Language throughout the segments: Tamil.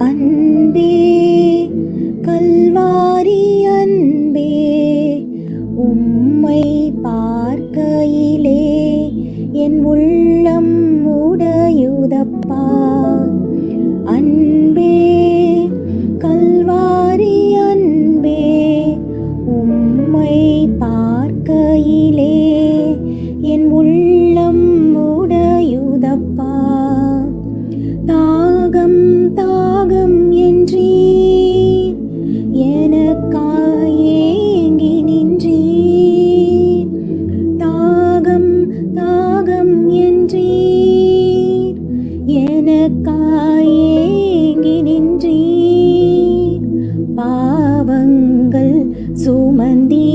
அன்பே எனக்காய் நின்றீ பாவங்கள் சுமந்தீ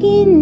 因。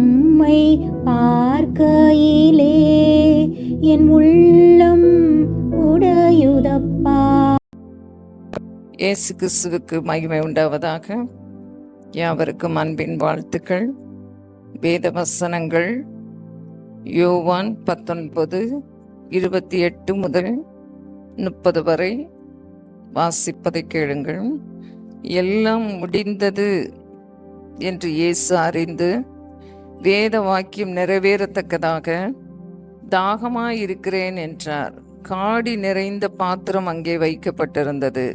உம்மை பார்க்கையிலே என் உள்ளம் உடையுதப்பா. இயேசு கிறிஸ்துவுக்கு மகிமை உண்டாவதாக. யாவருக்கும் அன்பின் வாழ்த்துக்கள். வேத வசனங்கள் யோவான் பத்தொன்பது இருபத்தி எட்டு முதல் முப்பது வரை வாசிப்பதை கேளுங்கள். எல்லாம் முடிந்தது என்று இயேசு அறிந்து வேத வாக்கியம் நிறைவேறத்தக்கதாக தாகமாயிருக்கிறேன் என்றார். காடி நிறைந்த பாத்திரம் அங்கே வைக்கப்பட்டிருந்தது.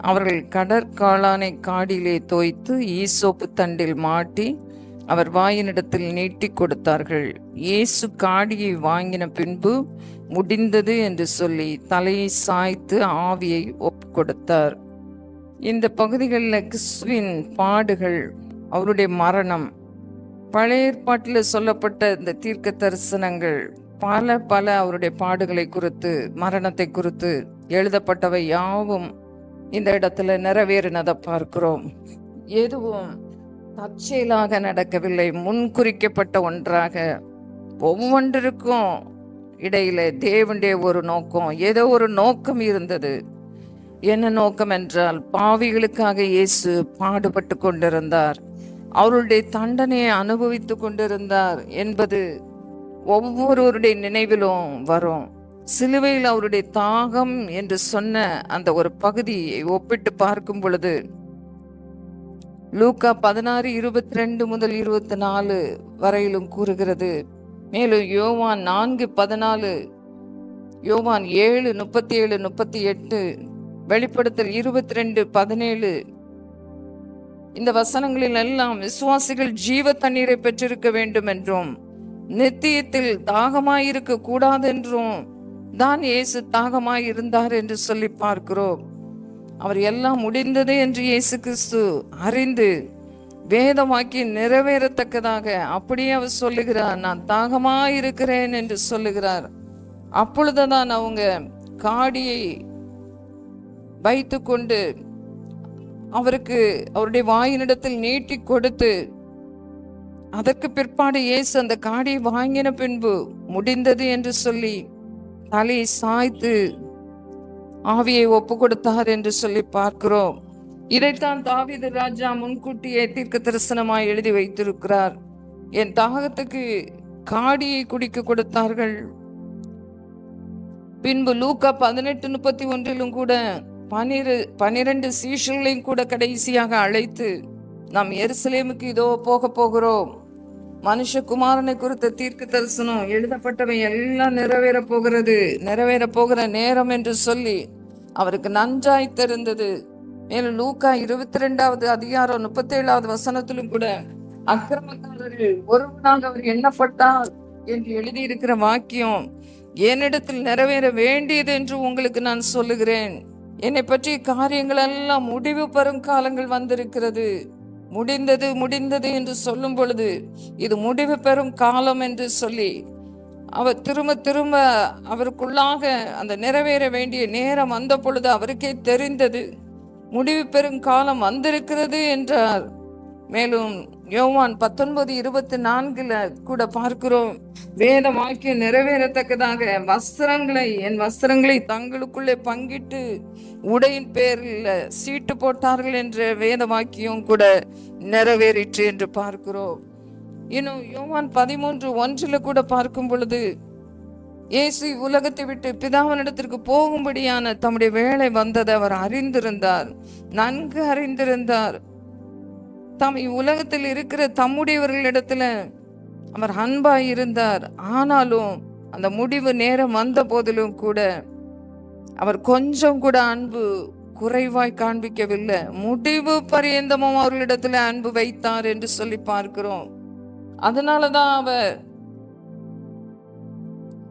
அவர்கள் கடற்காளானை காடிலே தோய்த்து ஈசோப்பு தண்டில் மாட்டி அவர் வாயினிடத்தில் நீட்டி கொடுத்தார்கள். இயேசு காடியை வாங்கின பின்பு முடிந்தது என்று சொல்லி தலையை சாய்த்து ஆவியை ஒப்பு கொடுத்தார் இந்த பகுதிகளில் கிறிஸ்துவின் பாடுகள் அவருடைய மரணம் பழைய ஏற்பாட்டில் சொல்லப்பட்ட இந்த தீர்க்க தரிசனங்கள் பல பல அவருடைய பாடுகளை குறித்து மரணத்தை குறித்து எழுதப்பட்டவை யாவும் இந்த இடத்துல நிறைவேறினதை பார்க்கிறோம். எதுவும் தற்செயலாக நடக்கவில்லை. முன்குறிக்கப்பட்ட ஒன்றாக ஒவ்வொன்றிற்கும் இடையில தேவனுடைய ஒரு நோக்கம் ஏதோ ஒரு நோக்கம் இருந்தது. என்ன நோக்கம் என்றால் பாவிகளுக்காக இயேசு பாடுபட்டு கொண்டிருந்தார். அவருடைய தண்டனையை அனுபவித்து கொண்டிருந்தார் என்பது ஒவ்வொருவருடைய நினைவிலும் வரும். சிலுவையில் அவருடைய தாகம் என்று சொன்ன அந்த ஒரு பகுதியை ஒப்பிட்டு பார்க்கும் பொழுது லூக்கா பதினாறு இருபத்தி ரெண்டு முதல் இருபத்தி நாலு வரையிலும் கூறுகிறது. மேலும் யோவான் நான்கு பதினாலு யோவான் ஏழு முப்பத்தி ஏழு முப்பத்தி எட்டு வெளிப்படுத்தல் இருபத்தி ரெண்டு பதினேழு இந்த வசனங்களில் எல்லாம் விசுவாசிகள் ஜீவ தண்ணீரை பெற்றிருக்க வேண்டும் என்றும் நித்தியத்தில் தாகமாயிருக்க கூடாது என்றும் தான் இயேசு தாகமாய் இருந்தார் என்று சொல்லி பார்க்கிறோம். அவர் எல்லாம் முடிந்தது என்று இயேசு கிறிஸ்து அறிந்து வேதமாக்கி நிறைவேறத்தக்கதாக அப்படியே அவர் சொல்லுகிறார் நான் தாகமாய் இருக்கிறேன் என்று சொல்லுகிறார். அப்பொழுதுதான் அவங்க காடியை வைத்துக்கொண்டு அவருக்கு அவருடைய வாயினிடத்தில் நீட்டி கொடுத்து அதற்கு பிற்பாடு இயேசு அந்த காடியை வாங்கின பின்பு முடிந்தது என்று சொல்லி தலையை சாய்த்து ஆவியை ஒப்பு கொடுத்தார் என்று சொல்லி பார்க்கிறோம். இதைத்தான் தாவிது ராஜா முன்கூட்டியே தீர்க்க தரிசனமாய் எழுதி வைத்திருக்கிறார். என் தாகத்துக்கு காடியை குடிக்க கொடுத்தார்கள். பின்பு லூக்கா பதினெட்டு முப்பத்தி ஒன்றிலும் கூட பனிரு பனிரெண்டு சீஷர்களையும் கூட கடைசியாக அழைத்து நாம் எருசலேமுக்கு இதோ போக போகிறோம். மனுஷகுமாரனை குறித்த தீர்க்க தரிசனம் எழுதப்பட்டவை எல்லாம் நிறைவேற போகிறது. நிறைவேற போகிற நேரம் என்று சொல்லி அவருக்கு நன்றாய் தெரிந்தது. மேலும் லூக்கா இருபத்தி ரெண்டாவது அதிகாரம் முப்பத்தி ஏழாவது வசனத்திலும் கூட அக்கிரமக்காரர்கள் ஒருவனாக அவர் எண்ணப்பட்டார் என்று எழுதியிருக்கிற வாக்கியம் என்னிடத்தில் நிறைவேற வேண்டியது என்று உங்களுக்கு நான் சொல்லுகிறேன். என்னை பற்றிய காரியங்கள் எல்லாம் முடிவு பெறும் காலங்கள் வந்திருக்கிறது. முடிந்தது முடிந்தது என்று சொல்லும் பொழுது இது முடிவு பெறும் காலம் என்று சொல்லி அவர் திரும்ப திரும்ப அவருக்குள்ளாக அந்த நிறைவேற வேண்டிய நேரம் வந்த பொழுது அவருக்கே தெரிந்தது. முடிவு பெறும் காலம் வந்திருக்கிறது என்றார். மேலும் யோவான் பத்தொன்பது இருபத்தி நான்குல கூட பார்க்கிறோம். வேத வாக்கியம் நிறைவேறத்தக்கதாக வஸ்திரங்களை என் வஸ்திரங்களை தங்களுக்குள்ளே பங்கிட்டு உடையின் பேரில் சீட்டு போட்டார்கள் என்ற வேத வாக்கியம் கூட நிறைவேறிற்று என்று பார்க்கிறோம். இன்னும் யோவான் பதிமூன்று ஒன்றில் கூட பார்க்கும் பொழுது இயேசு உலகத்தை விட்டு பிதாவனிடத்திற்கு போகும்படியான தம்முடைய வேலை வந்ததை. அவர் அறிந்திருந்தார் நன்கு அறிந்திருந்தார். தம் இவ்வுலகத்தில் இருக்கிற தம்முடையவர்களிடத்துல அவர் அன்பாய் இருந்தார். ஆனாலும் அந்த முடிவு நேரம் வந்த போதிலும் கூட அவர் கொஞ்சம் கூட அன்பு குறைவாய் காண்பிக்கவில்லை. முடிவு பரியந்தமும் அவர்களிடத்துல அன்பு வைத்தார் என்று சொல்லி பார்க்கிறோம். அதனாலதான் அவர்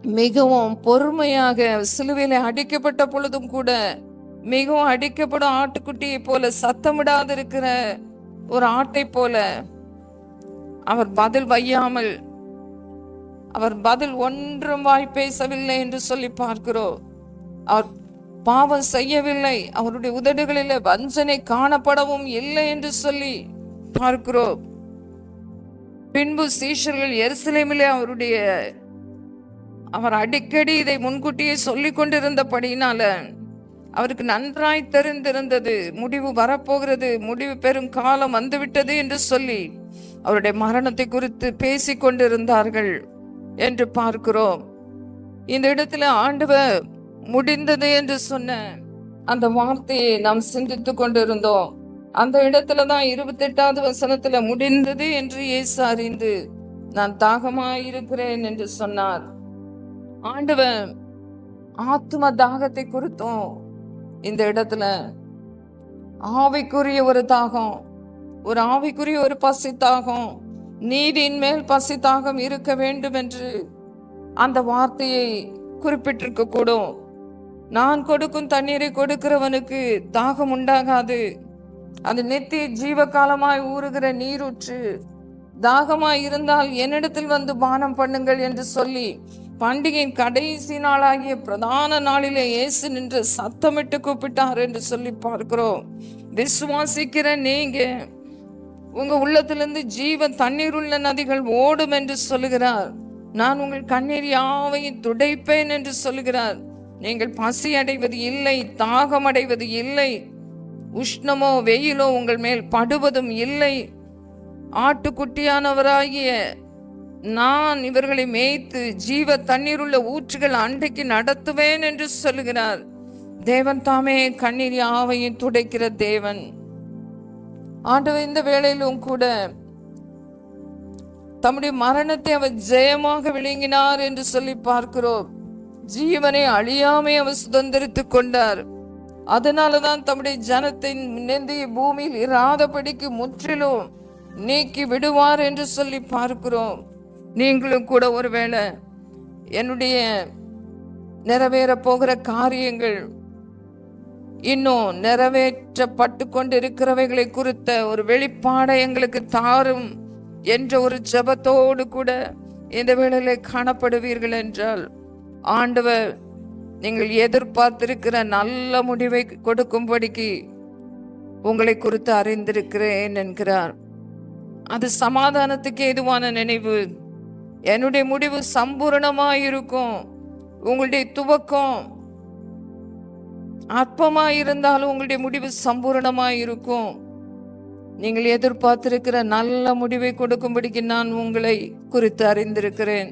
மிகவும் பொறுமையாக சிலுவையில அடிக்கப்பட்ட பொழுதும் கூட மிகவும் அடிக்கப்படும் ஆட்டுக்குட்டியை போல சத்தமிடாது இருக்கிற ஒரு ஆட்டை போல அவர் பதில் வையாமல் அவர் பதில் ஒன்றும் வாய் பேசவில்லை என்று சொல்லி பார்க்கிறோம். அவர் பாவம் செய்யவில்லை. அவருடைய உதடுகளில் வஞ்சனை காணப்படவும் இல்லை என்று சொல்லி பார்க்கிறோம். பின்பு சீஷர்கள் எருசலேமிலே அவருடைய அவர் அடிக்கடி இதை முன்கூட்டியே சொல்லிக் கொண்டிருந்தபடியினால அவருக்கு நன்றாய் தெரிந்திருந்தது. முடிவு வரப்போகிறது. முடிவு பெறும் காலம் வந்துவிட்டது என்று சொல்லி அவருடைய மரணத்தை குறித்து பேசிக் கொண்டிருந்தார்கள் என்று பார்க்கிறோம். இந்த இடத்துல ஆண்டவர் முடிந்தது என்று சொன்ன அந்த வார்த்தையை நாம் சிந்தித்து கொண்டிருந்தோம். அந்த இடத்துல தான் இருபத்தெட்டாவது வசனத்துல முடிந்தது என்று இயேசு அறிந்து நான் தாகமாயிருக்கிறேன் என்று சொன்னார். ஆண்டவன் ஆத்ம தாகத்தை குறித்தும் இந்த இடத்துல ஆவிக்குரிய ஒரு தாகம் ஒரு ஆவிக்குரிய ஒரு பசி தாகம் நீதியின் மேல் பசி தாகம் இருக்க வேண்டும் என்று அந்த வார்த்தையை குறிப்பிட்டிருக்க கூடும் நான் கொடுக்கும் தண்ணீரை கொடுக்கிறவனுக்கு தாகம் உண்டாகாது. அது நித்திய ஜீவ காலமாய் ஊறுகிற நீரூற்று. தாகமாய் இருந்தால் என்னிடத்தில் வந்து பானம் பண்ணுங்கள் என்று சொல்லி பண்டிகையின் கடைசி நாளாகிய பிரதான நாளிலே இயேசு நின்று சத்தமிட்டு கூப்பிட்டார் என்று சொல்லி பார்க்கிறோம். விசுவாசிக்கிற நீங்க உங்க உள்ளத்திலிருந்து ஜீவ தண்ணீர் உள்ள நதிகள் ஓடும் என்று சொல்லுகிறார். நான் உங்கள் கண்ணீர் யாவையும் துடைப்பேன் என்று சொல்லுகிறார். நீங்கள் பசி அடைவது இல்லை தாகம் அடைவது இல்லை. உஷ்ணமோ வெயிலோ உங்கள் மேல் படுவதும் இல்லை. ஆட்டுக்குட்டியானவராகிய நான் இவர்களை மேய்த்து ஜீவ தண்ணீருள்ள ஊற்றுகள் அண்டைக்கு நடத்துவேன் என்று சொல்லுகிறார். தேவன் தாமே கண்ணீர் யாவையும் துடைக்கிற தேவன். ஆண்டவர் இந்த வேளையிலும் கூட தம்முடைய மரணத்தை அவர் ஜெயமாக விளங்கினார் என்று சொல்லி பார்க்கிறோம். ஜீவனை அழியாமை அவர் சுதந்திரித்துக் கொண்டார். அதனாலதான் தம்முடைய ஜனத்தின் நிந்தைய பூமியில் இராதபடிக்கு முற்றிலும் நீக்கி விடுவார் என்று சொல்லி பார்க்கிறோம். நீங்களும் கூட ஒருவேளை என்னுடைய நிறைவேற போகிற காரியங்கள் இன்னும் நிறைவேற்றப்பட்டு கொண்டிருக்கிறவைகளை குறித்த ஒரு வெளிப்பாடை எங்களுக்கு தாரும் என்ற ஒரு ஜெபத்தோடு கூட இந்த வேளையில காணப்படுவீர்கள் என்றால் ஆண்டவர் நீங்கள் எதிர்பார்த்திருக்கிற நல்ல முடிவை கொடுக்கும்படிக்கு உங்களை குறித்து அறிந்திருக்கிறேன் என்கிறார். அது சமாதானத்துக்கு ஏதுவான நினைவு என்னுடைய முடிவு சம்பூரணமாயிருக்கும். உங்களுடைய துவக்கம் அற்பமாயிருந்தாலும் உங்களுடைய முடிவு சம்பூரணமாயிருக்கும். நீங்கள் எதிர்பார்த்திருக்கிற நல்ல முடிவை கொடுக்கும்படிக்கு நான் உங்களை குறித்து அறிந்திருக்கிறேன்.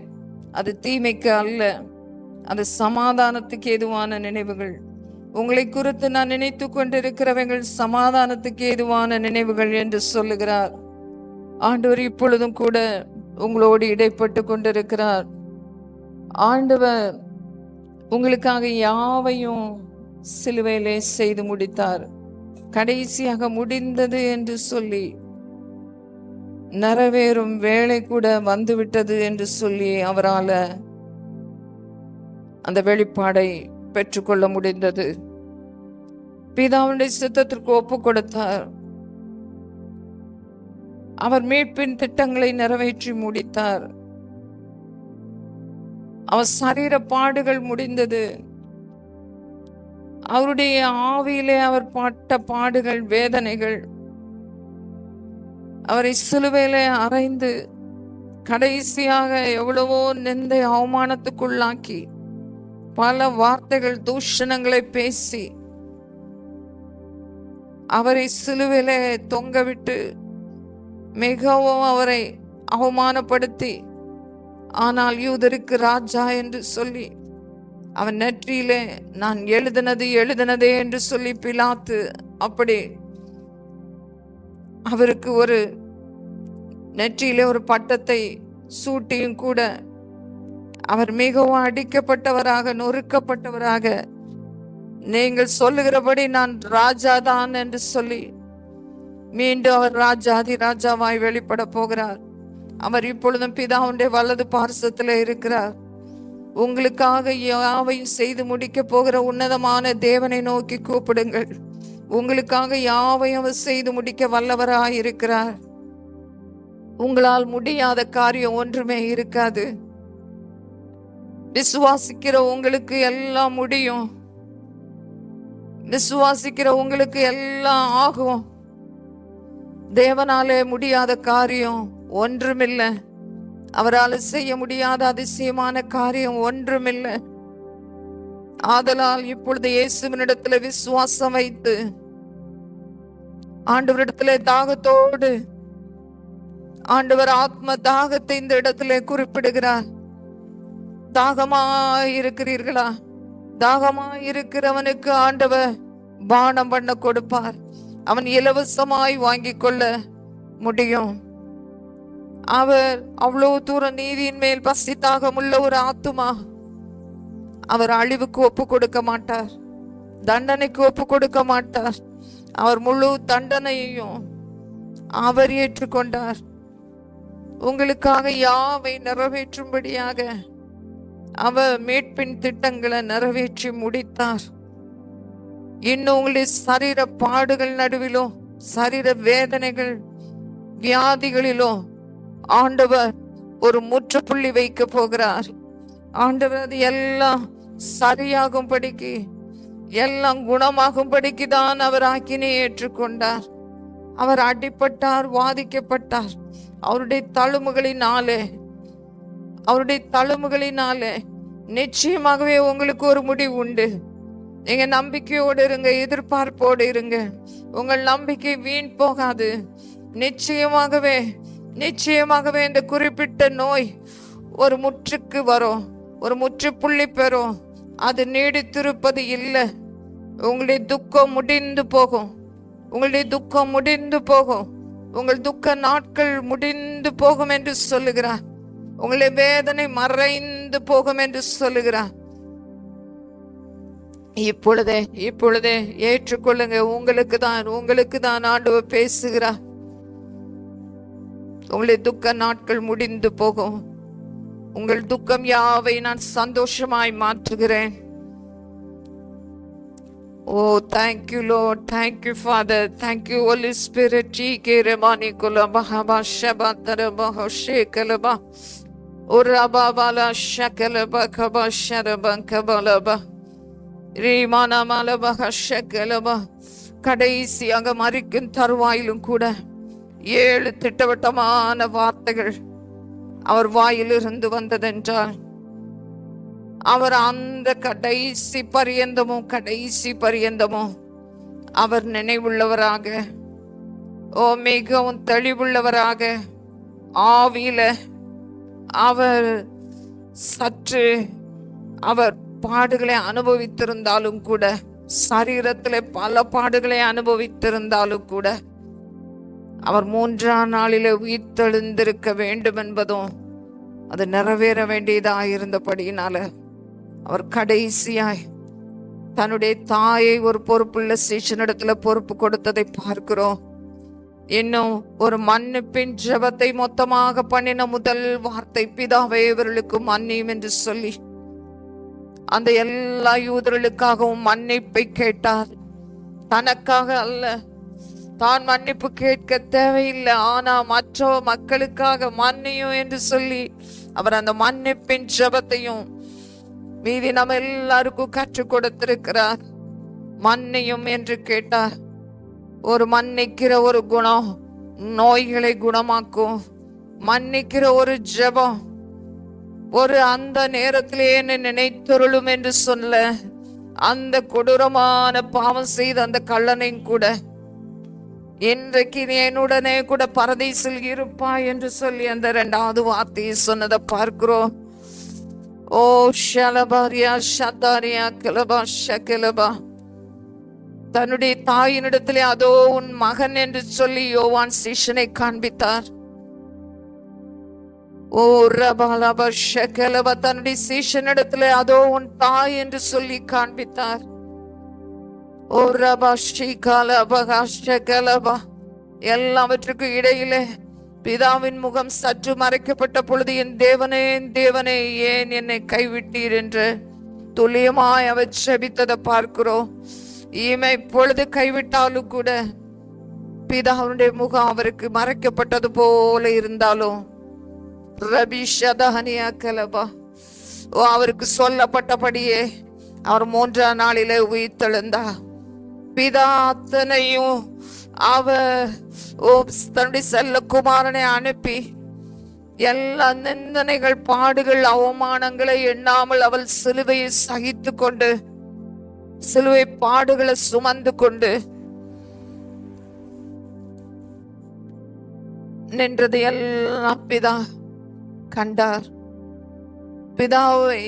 அது தீமைக்கு அல்ல. அது சமாதானத்துக்கு ஏதுவான நினைவுகள். உங்களை குறித்து நான் நினைத்து கொண்டிருக்கிறவங்கள் சமாதானத்துக்கு ஏதுவான நினைவுகள் என்று சொல்லுகிறார். ஆண்டவர் இப்பொழுதும் கூட உங்களோடு இடைப்பட்டு கொண்டிருக்கிறார். ஆண்டவர் உங்களுக்காக யாவையும் சிலுவையிலே செய்து முடித்தார். கடைசியாக முடிந்தது என்று சொல்லி நிறைவேறும் வேலை கூட வந்துவிட்டது என்று சொல்லி அவரால் அந்த வெளிப்பாடை பெற்றுக்கொள்ள முடிந்தது. பிதாவுடைய சித்தத்திற்கு ஒப்பு கொடுத்தார். அவர் மீட்பின் திட்டங்களை நிறைவேற்றி முடித்தார். அவர் சரீர பாடுகள் முடிந்தது. அவருடைய ஆவியிலே அவர் பாட்ட பாடுகள் வேதனைகள். அவரை சிலுவையிலே அறைந்து கடைசியாக எவ்வளவோ நெந்தை அவமானத்துக்குள்ளாக்கி பல வார்த்தைகள் தூஷணங்களை பேசி அவரை சிலுவையிலே தொங்கவிட்டு மிகவும் அவரை அவமானப்படுத்தி ஆனால் யூதருக்கு ராஜா என்று சொல்லி அவன் நெற்றியிலே நான் எழுதினது எழுதினதே என்று சொல்லி பிலாத்து அப்படி அவருக்கு ஒரு நெற்றியிலே ஒரு பட்டத்தை சூட்டியும் கூட அவர் மிகவும் அடிக்கப்பட்டவராக நொறுக்கப்பட்டவராக நீங்கள் சொல்லுகிறபடி நான் ராஜாதான் என்று சொல்லி மீண்டும் அவர் ராஜாதி ராஜாவாய் வெளிப்பட போகிறார். அவர் இப்பொழுதும் பிதாவுடைய வலது பார்சத்தில் இருக்கிறார். உங்களுக்காக யாவையும் செய்து முடிக்க போகிற உன்னதமான தேவனை நோக்கி கூப்பிடுங்கள். உங்களுக்காக யாவையும் அவர் செய்து முடிக்க வல்லவராய் இருக்கிறார். உங்களால் முடியாத காரியம் ஒன்றுமே இருக்காது. விசுவாசிக்கிற உங்களுக்கு எல்லாம் முடியும். விசுவாசிக்கிற உங்களுக்கு எல்லாம் ஆகும். தேவனாலே முடியாத காரியம் ஒன்றுமில்லை. அவரால் செய்ய முடியாத அதிசயமான காரியம் ஒன்றுமில்லை. ஆதலால் இப்பொழுது இயேசுவனிடத்துல விசுவாசம் வைத்து ஆண்டவரிடத்துல தாகத்தோடு ஆண்டவர் ஆத்ம தாகத்தை இந்த இடத்துல குறிப்பிடுகிறார். தாகமாய் இருக்கிறீர்களா தாகமாய் இருக்கிறவனுக்கு ஆண்டவர் பானம் பண்ண கொடுப்பார். அவன் இலவசமாய் வாங்கிக் கொள்ள முடியும். அவர் அவ்வளவு தூரம் நீதியின் மேல் பசி தாகமுள்ள ஒரு ஆத்துமா. அவர் அழிவுக்கு ஒப்பு கொடுக்க மாட்டார். தண்டனைக்கு ஒப்பு கொடுக்க மாட்டார். அவர் முழு தண்டனையையும் அவர் ஏற்றுக்கொண்டார். உங்களுக்காக யாவை நிறைவேற்றும்படியாக அவர் மீட்பின் திட்டங்களை நிறைவேற்றி முடித்தார். இன்னும் உங்களுடைய சரீர பாடுகள் நடுவிலோ சரீர வேதனைகள் வியாதிகளிலோ ஆண்டவர் ஒரு முற்றுப்புள்ளி வைக்க போகிறார். ஆண்டவர் அது எல்லாம் சரியாகும்படிக்கு எல்லாம் குணமாகும்படிக்கு தான் அவர் ஆக்கினை ஏற்றுக்கொண்டார். அவர் அடிப்பட்டார் வாதிக்கப்பட்டார். அவருடைய தழும்புகளினாலே அவருடைய தழும்புகளினாலே நிச்சயமாகவே உங்களுக்கு ஒரு முடிவு உண்டு. நீங்க நம்பிக்கையோடு இருங்க எதிர்பார்ப்போடு இருங்க. உங்கள் நம்பிக்கை வீண் போகாது. நிச்சயமாகவே நிச்சயமாகவே இந்த குறிப்பிட்ட நோய் ஒரு முற்றுக்கு வரும் ஒரு முற்றுப்புள்ளி பெறும். அது நீடித்திருப்பது இல்லை. உங்களுடைய துக்கம் முடிந்து போகும். உங்களுடைய துக்கம் முடிந்து போகும். உங்கள் துக்க நாட்கள் முடிந்து போகும் என்று சொல்லுகிறார். உங்களுடைய வேதனை மறைந்து போகும் என்று சொல்லுகிறார். இப்பொழுதே இப்பொழுதே ஏற்றுக்கொள்ளுங்க. உங்களுக்கு தான் உங்களுக்கு தான் ஆண்டவர் பேசுகிறார். உங்களுடைய துக்க நாட்கள் முடிந்து போகும். உங்கள் துக்கம் யாவை நான் சந்தோஷமாய் மாற்றுகிறேன். Oh thank you low thank you father thank you holy spirit D கே ரெமானி குலபா ஷபா தரபா ஷேகலபா உரபாபாலா ஷகலபா கபா ஷரபா கபலபா கடைசியாக மறிக்கும் தருவாயிலும் கூட ஏழு திட்டவட்டமான வார்த்தைகள் அவர் வாயிலிருந்து வந்ததென்றால் அவர் அந்த கடைசி பரியந்தமும் கடைசி பரியந்தமோ அவர் நினைவுள்ளவராக ஓ மிகவும் தெளிவுள்ளவராக ஆவியில அவர் சற்று அவர் பாடுகளை அனுபவித்திருந்தாலும் கூட சரீரத்தில் பல பாடுகளை அனுபவித்திருந்தாலும் கூட அவர் மூன்றாம் நாளிலே உயிர்த்தெழுந்திருக்க வேண்டும் என்பதும் அது நிறைவேற வேண்டியதாக இருந்தபடியினால அவர் கடைசியாய் தன்னுடைய தாயை ஒரு பொறுப்புள்ள சீஷனிடத்துல பொறுப்பு கொடுத்ததை பார்க்கிறோம். இன்னும் ஒரு மன்னிப்பின் ஜெபத்தை மொத்தமாக பண்ணின முதல் வார்த்தை பிதாவே இவர்களுக்கு மன்னியும் என்று சொல்லி அந்த எல்லா யூதர்களுக்காகவும் மன்னிப்பை கேட்டார். தனக்காக அல்ல தான் மன்னிப்பு கேட்க தேவையில்லை. ஆனா மற்ற மக்களுக்காக மன்னியும் என்று சொல்லி அவர் அந்த மன்னிப்பின் ஜெபத்தையும் மீதி நம்ம எல்லாருக்கும் கற்றுக் கொடுத்திருக்கிறார். மன்னியும் என்று கேட்டார். ஒரு மன்னிக்கிற ஒரு குணம் நோய்களை குணமாக்கும். மன்னிக்கிற ஒரு ஜெபம் ஒரு அந்த நேரத்திலே என்னை நினைத்தொருளும் என்று சொல்ல அந்த கொடூரமான பாவம் செய்த அந்த கள்ளனையும் கூட இன்றைக்கு நீ என்னுடனே கூட பரதீசில் இருப்பா என்று சொல்லி அந்த இரண்டாவது வார்த்தையை சொன்னதை பார்க்கிறோம். ஓ ஷலபாரியா ஷதாரியா கிளபா ஷகிலபா தன்னுடைய தாயினிடத்திலே அதோ உன் மகன் என்று சொல்லி யோவான் சிஷனை காண்பித்தார். ஓ ரபாலப ஷகலப தன்னுடைய சீஷனிடத்திலே அதோ உன் தாய் என்று சொல்லி காண்பித்தார். ஓ ரபா ஸ்ரீகாலபா எல்லாவற்றுக்கும் இடையிலே பிதாவின் முகம் சற்று மறைக்கப்பட்ட பொழுது என் தேவனே என் தேவனே ஏன் என்னை கைவிட்டீர் என்று துல்லியமாய் அவர் செபித்ததை பார்க்கிறோம். இமை இப்பொழுது கைவிட்டாலும் கூட பிதாவுடைய முகம் அவருக்கு மறைக்கப்பட்டது போல இருந்தாலும் ரபி ஷதஹனியா ஓ அவருக்கு சொல்லப்பட்டபடியே அவர் மூன்றாம் நாளிலே உயிர்த்தெழுந்தா பிதா அத்தனையும் அவர் ஓ தன்னுடைய செல்ல குமாரனை அனுப்பி எல்லா நிந்தனைகள் பாடுகள் அவமானங்களை எண்ணாமல் அவள் சிலுவையை சகித்து கொண்டு சிலுவை பாடுகளை சுமந்து கொண்டு நின்றது எல்லாம் பிதா. கண்டார். பிதாவை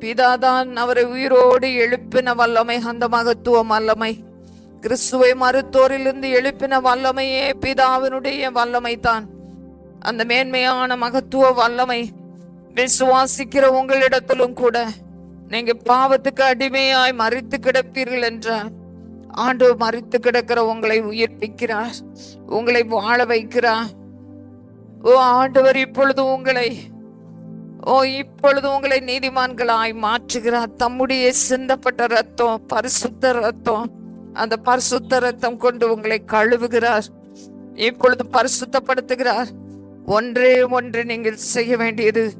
பிதாதான் அவரை உயிரோடு எழுப்பின வல்லமை அந்த மகத்துவ வல்லமை. கிறிஸ்துவை மருத்துவரிலிருந்து எழுப்பின வல்லமையே பிதாவினுடைய வல்லமை தான் அந்த மேன்மையான மகத்துவ வல்லமை விசுவாசிக்கிற உங்களிடத்திலும் கூட நீங்க பாவத்துக்கு அடிமையாய் மறித்து கிடப்பீர்கள் என்றால் ஆண்டு மறித்து கிடக்கிற உங்களை உயிர்ப்பிக்கிறார் உங்களை வாழ வைக்கிறார். ஓ ஆண்டவர் இப்பொழுது உங்களை ஓ இப்பொழுது உங்களை நீதிமான்களாய் மாற்றுகிறார். தம்முடைய சிந்தப்பட்ட ரத்தம் பரிசுத்த ரத்தம் அந்த பரிசுத்த ரத்தம் கொண்டு உங்களை கழுவுகிறார். இப்பொழுது பரிசுத்தப்படுத்துகிறார். ஒன்றே ஒன்று நீங்கள் செய்ய வேண்டியது.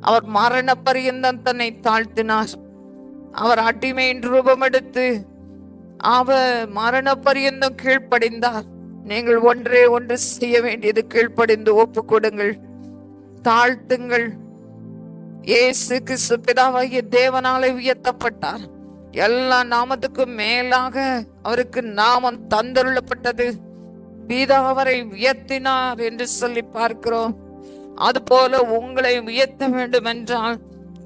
அவர் மரண பரியந்தம் தன்னை தாழ்த்தினார். அவர் அடிமையின் ரூபம் எடுத்து அவர் மரண பரியந்தம் கீழ்ப்படிந்தார். நீங்கள் ஒன்றே ஒன்று செய்ய வேண்டியது கீழ்ப்படிந்து ஒப்பு கொடுங்கள் தாழ்த்துங்கள். இயேசு கிறிஸ்து பிதாவாகிய தேவனாலே உயர்த்தப்பட்டார். எல்லா நாமத்துக்கும் மேலாக அவருக்கு நாமம் தந்தருளப்பட்டது. பீதா அவரை உயர்த்தினார் என்று சொல்லி பார்க்கிறோம். அதுபோல உங்களை உயர்த்த வேண்டும் என்றால்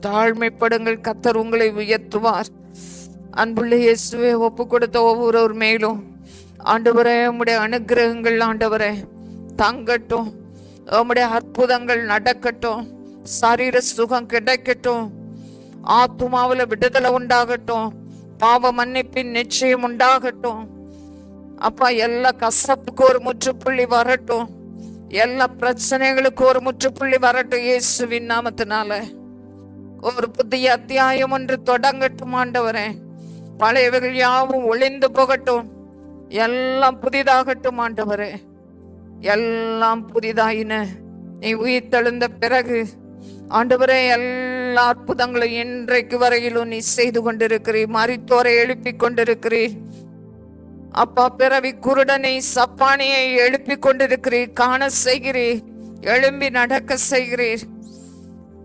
தாழ்மைப்படுங்கள். கத்தர் உங்களை உயர்த்துவார். அன்புள்ள இயேசுவே ஒப்பு கொடுத்த ஒவ்வொருவர் மேலும் ஆண்டவரே உம்முடைய அனுகிரகங்கள் ஆண்டவரே தங்கட்டும் உம்முடைய அற்புதங்கள் நடக்கட்டும் சரீர சுகம் கிடைக்கட்டும் ஆத்துமாவில் விடுதலை உண்டாகட்டும் பாவ மன்னிப்பின் நிச்சயம் உண்டாகட்டும். அப்பா எல்லா கசப்புக்கு ஒரு முற்றுப்புள்ளி வரட்டும். எல்லா பிரச்சனைகளுக்கு ஒரு முற்றுப்புள்ளி வரட்டும் இயேசுவின் நாமத்தினால. ஒரு புதிய அத்தியாயம் ஒன்று தொடங்கட்டும் ஆண்டவரே. பழையவைகள் யாவும் ஒளிந்து போகட்டும். எல்லாம் புதிதாகட்டும் ஆண்டவரே. எல்லாம் புதிதாயின. நீ உயிர் தெழுந்த பிறகு ஆண்டவரே எல்லா அற்புதங்களும் இன்றைக்கு வரையிலும் நீ செய்து கொண்டிருக்கிறீர். மறித்தோரை எழுப்பி கொண்டிருக்கிறீர். அப்பா பிறவி குருடனை சப்பானியை எழுப்பி கொண்டிருக்கிறீர். காண செய்கிறீர். எழும்பி நடக்க செய்கிறீர்.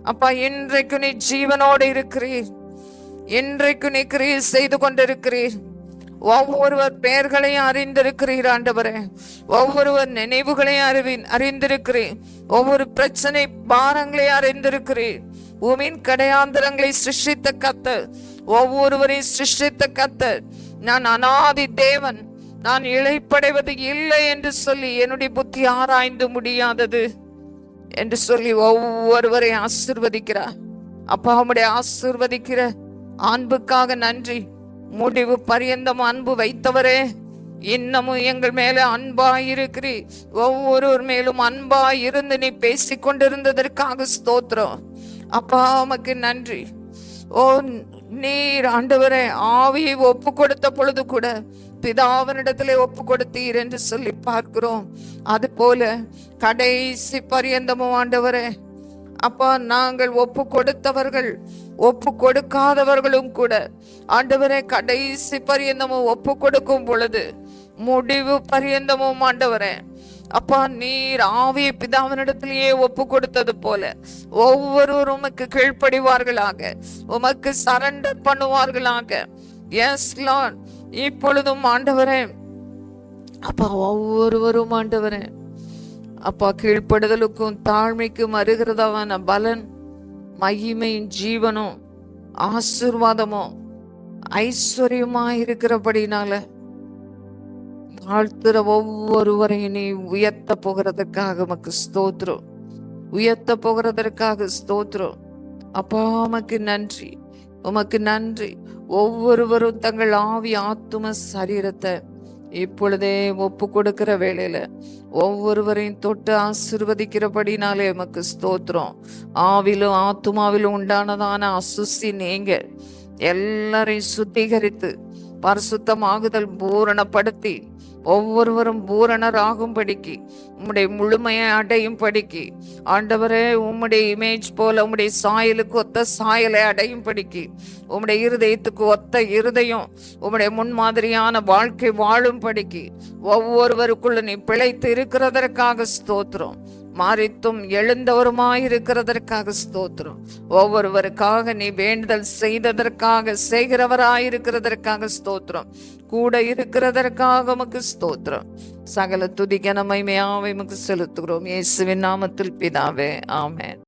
அப்பா இன்றைக்கு நீ ஜீவனோடு இருக்கிறீர். இன்றைக்கு நீ கிரியை செய்து கொண்டிருக்கிறீர். ஒவ்வொருவர் பெயர்களையும் அறிந்திருக்கிறீர் ஆண்டவரே. ஒவ்வொருவர் நினைவுகளையும் அறிவி அறிந்திருக்கிறேன் ஒவ்வொரு பிரச்சனை பாரங்களையும் அறிந்திருக்கிறேன் உமின் கடையாந்திரங்களை சிருஷ்டித்த கத்தர் ஒவ்வொருவரையும் சிருஷ்டித்த கத்தர் நான் அனாதி தேவன். நான் இழைப்படைவது இல்லை என்று சொல்லி என்னுடைய புத்தி ஆராய்ந்து முடியாதது என்று சொல்லி ஒவ்வொருவரையும் ஆசிர்வதிக்கிறார். அப்பா உம்முடைய ஆசிர்வதிக்கிற அன்புக்காக நன்றி. முடிவு பரியந்தம் அன்பு வைத்தவரே இன்னமும் எங்கள் மேல அன்பாய் இருக்கிறீர். ஒவ்வொருவர் மேலும் அன்பாய் இருந்து நீ பேசி கொண்டிருந்ததற்காக ஸ்தோத்திரம். அப்பா உமக்கு நன்றி. ஓ நீர் ஆண்டவரே ஆவியை ஒப்பு கொடுத்த பொழுது கூட பிதாவனிடத்திலே ஒப்பு கொடுத்தீர் என்று சொல்லி பார்க்கிறோம். அது போல கடைசி பரியந்தமும் ஆண்டவரே அப்பா நாங்கள் ஒப்பு கொடுத்தவர்கள் ஒப்பு கொடுக்காதவர்களும் கூட. ஆண்டவரே கடைசி பரியந்தமும் ஒப்பு கொடுக்கும் பொழுது முடிவு பரியந்தமும் ஆண்டவரே. அப்பா நீர் ஆவிய பிதாவினிடத்திலேயே ஒப்பு கொடுத்தது போல ஒவ்வொருவரும் உமக்கு கீழ்ப்படிவார்களாக உமக்கு சரண்டர் பண்ணுவார்களாக. எஸ் லார்ட் இப்பொழுதும் ஆண்டவரே. அப்பா ஒவ்வொருவரும் ஆண்டவரே. அப்பா கீழ்ப்படுதலுக்கும் தாழ்மைக்கும் அருகிறதாவான பலன் மகிமையும் ஜீவனும் ஆசிர்வாதமும் ஐஸ்வர்யமா இருக்கிறபடினால தாழ்த்துற ஒவ்வொருவரையும் நீ உயர்த்த போகிறதுக்காக உமக்கு ஸ்தோத்திரம் உயர்த்த போகிறதற்காக ஸ்தோத்திரம் அப்பா உமக்கு நன்றி. உமக்கு நன்றி. ஒவ்வொருவரும் தங்கள் ஆவி ஆத்தும சரீரத்தை இப்பொழுதே ஒப்பு கொடுக்கிற வேளையில ஒவ்வொருவரையும் தொட்டு ஆசிர்வதிக்கிறபடினாலே எமக்கு ஸ்தோத்திரம். ஆவிலும் ஆத்துமாவிலும் உண்டானதான அசுசி நீங்க எல்லாரையும் சுத்திகரித்து பரிசுத்தமாகுதல் பூரணப்படுத்தி ஒவ்வொருவரும் பூரணர் ஆகும்படிக்கு உம்முடைய முழுமையை அடையும் படிக்கு ஆண்டவரே உம்முடைய இமேஜ் போல உம்முடைய சாயலுக்கு ஒத்த சாயலை அடையும் படிக்கு உம்முடைய இருதயத்துக்கு ஒத்த இருதயம் உம்முடைய முன்மாதிரியான வாழ்க்கை வாழும் படிக்கு ஒவ்வொருவருக்குள்ள நீ பிழைத்து இருக்கிறதற்காக ஸ்தோத்திரம். மாறித்தும் எழுந்தவருமாயிருக்கிறதற்காக ஸ்தோத்திரம். ஒவ்வொருவருக்காக நீ வேண்டுதல் செய்ததற்காக செய்கிறவராயிருக்கிறதற்காக ஸ்தோத்திரம். கூட இருக்கிறதற்காக உமக்கு ஸ்தோத்திரம். சகல துதிக்க மைமையாவை உமக்கு செலுத்துகிறோம். இயேசுவின் நாமத்தில் பிதாவே ஆமேன்.